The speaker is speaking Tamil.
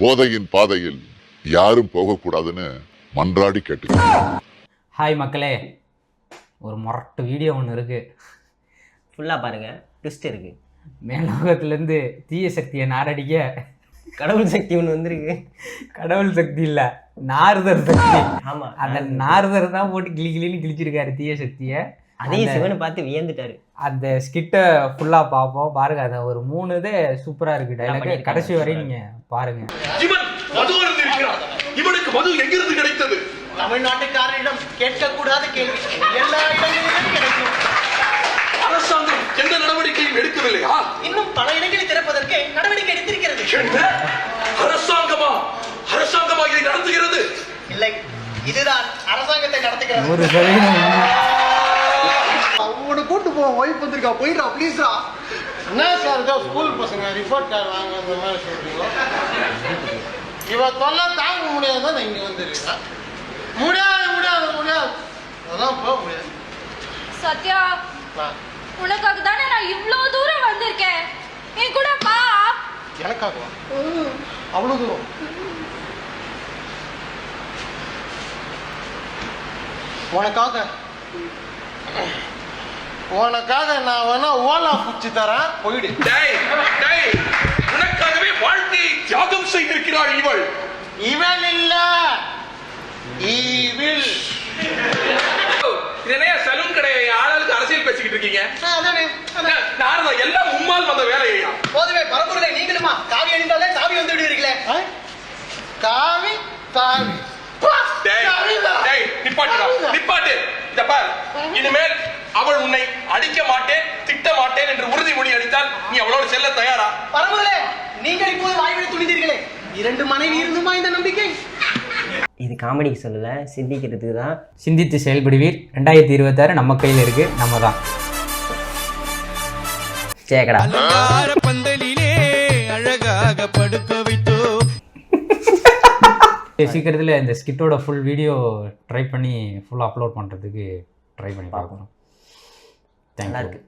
போதையின் பாதையில் யாரும் போகக்கூடாதுன்னு மன்றாடி கேட்டுக்கிறேன் ஹாய் மக்களே. ஒரு முரட்டு வீடியோ ஒன்று இருக்குது ஃபுல்லாக பாருங்க. ட்விஸ்ட் இருக்கு. மேலோகத்துலேருந்து தீய சக்தியை நாரடிக்க கடவுள் சக்தி ஒன்று வந்திருக்கு. கடவுள் சக்தி இல்லை நாரதர் சக்தி. ஆமா அந்த நாரதர் தான் போட்டு கிளி கிளின்னு கிழிச்சிருக்காரு தீய சக்தியை. அதையும் சிவனை பார்த்து வியந்துட்டாரு. அந்த ஸ்கிட்டை ஃபுல்லாக பார்ப்போம். பாருங்க அந்த ஒரு மூணு இது சூப்பராக இருக்கு டைலாக். கடைசி வரையும் நீங்கள் பாருங்க. இவனுக்கு மது எங்கிருந்து கிடைத்தது? தமிழ்நாட்டுக்காரரிடம் கேட்கக்கூடாத கேள்வி. எல்லா இடங்களிலும் கிடைக்கும். அரசாங்கம் எந்த நடவடிக்கையும் எடுக்கவில்லையா இன்னும் பல இடங்களை திறப்பதற்கு நடவடிக்கை எடுத்திருக்கிறது. அரசாங்கமா? அரசாங்கமா இதை நடத்துகிறது இல்லை இதுதான் அரசாங்கத்தை நடத்துகிறது. ஒரு அவனை கூட்டு போ ஒய்ஃப் வந்திருக்கா. போயிடா ப்ளீஸ்ரா என்ன சார் இதோ ஸ்கூல் பசங்க ரிப்போர்ட் கார்டு வாங்க அந்த மாதிரி சொல்றீங்க இவ தொல்லை தாங்க முடியாது தான் இங்க வந்திருக்கேன் முடியாது முடியாது முடியாது. அதெல்லாம் போக முடியாது. சத்யா உனக்காக தானே நான் இவ்ளோ தூரம் வந்திருக்கேன். என் கூட வா. எனக்காகவா? அவ்வளவு தூரம். உனக்காக. உனக்காக நான் வேணா ஓலா பிடிச்சி தரேன். போயிடு. டேய் டேய் உனக்காகவே வாழ்க்கையை தியாகம் செய்திருக்கிறாள் இவள். இவள் இல்ல. ஈவில். இது என்ன சலூன் கடையை ஆளாளுக்கு அரசியல் பேசிக்கிட்டு இருக்கீங்க. நாரதா எல்லாம் உம்மால் வந்த வேலையா போதுமே பரம்பொருளை நீங்களுமா காவி அணிந்தாலே சாவி வந்து விடுவீர்களே. காவி தாவி டேய் டேய் நிப்பாட்டுடா நிப்பாட்டு. இத பார். இனிமேல் அவள் உன்னை அடிக்க மாட்டேன் திட்ட மாட்டேன் என்று உறுதிமொழி அளித்தால் நீ அவளோட செல்ல தயாரா? பரம்பொருளே நீங்கள் இப்போது வாய்விட துணிந்தீர்களே. இரண்டு மனைவி இருந்துமா இந்த நம்பிக்கை? இது காமெடிக்கு சொல்லல சிந்திக்கிறதுக்கு தான். சிந்தித்து செயல்படுவீர். ரெண்டாயிரத்தி இருபத்தாறு நம்ம கையில் இருக்கு நம்ம தான் சேக்கடா அலங்கார பந்தலிலே அழகாக படுக்க வைத்தோ. சீக்கிரத்தில் இந்த ஸ்கிட்டோட ஃபுல் வீடியோ ட்ரை பண்ணி ஃபுல் அப்லோட் பண்ணுறதுக்கு ட்ரை பண்ணி பார்க்குறோம் நல்லா தேங்க்யூ இருக்கு